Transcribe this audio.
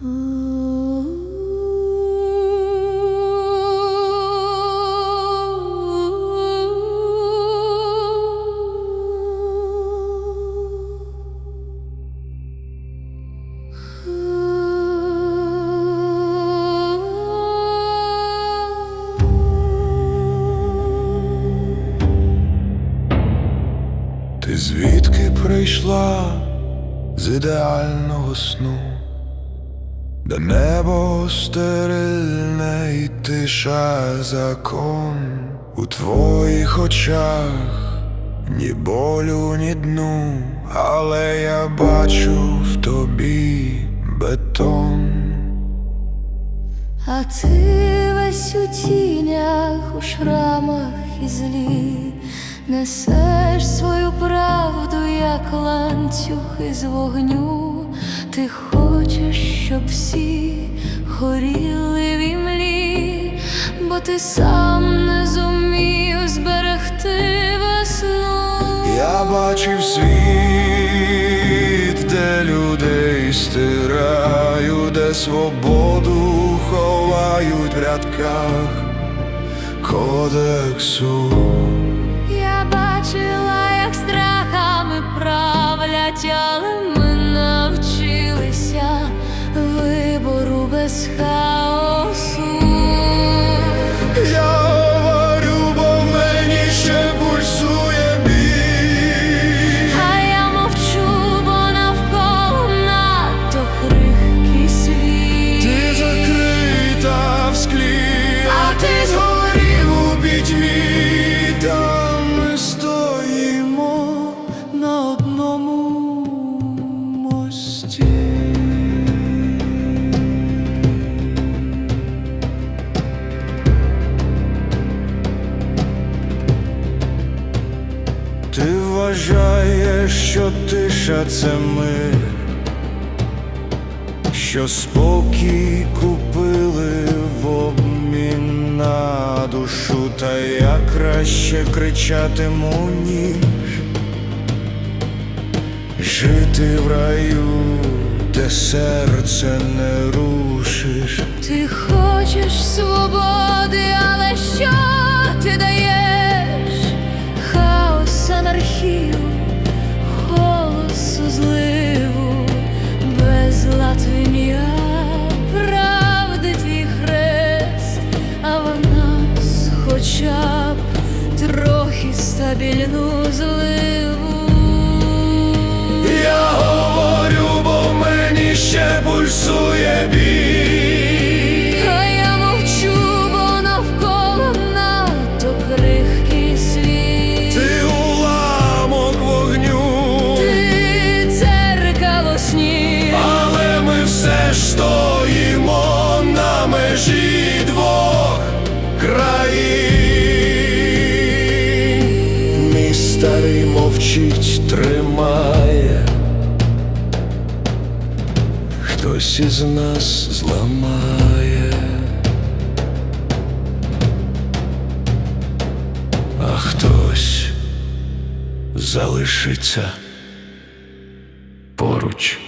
Ти звідки прийшла з ідеального сну, де небо стерильне і тиша закон у твоїх очах, ні болю, ні дну, але я бачу в тобі бетон. А ти весь у тінях, у шрамах і злі, несеш свою правду, як ланцюг із вогню. Ти хочеш, щоб всі горіли в імлі, бо ти сам не зумів зберегти весну. Я бачив світ, де людей стирають, де свободу ховають в рядках кодексу. Ти згорів у пітьмі. Там ми стоїмо на одному мості. Ти вважаєш, що тиша це мир що спокій купили в обмін на душу, та я краще кричатиму, ніж жити в раю, де серце не рушиш. Ти хочеш свободи, трохи стабільну зливу. Я говорю, бо мені ще пульсує мовчить, тримає. Хтось із нас зламає, а хтось залишиться поруч.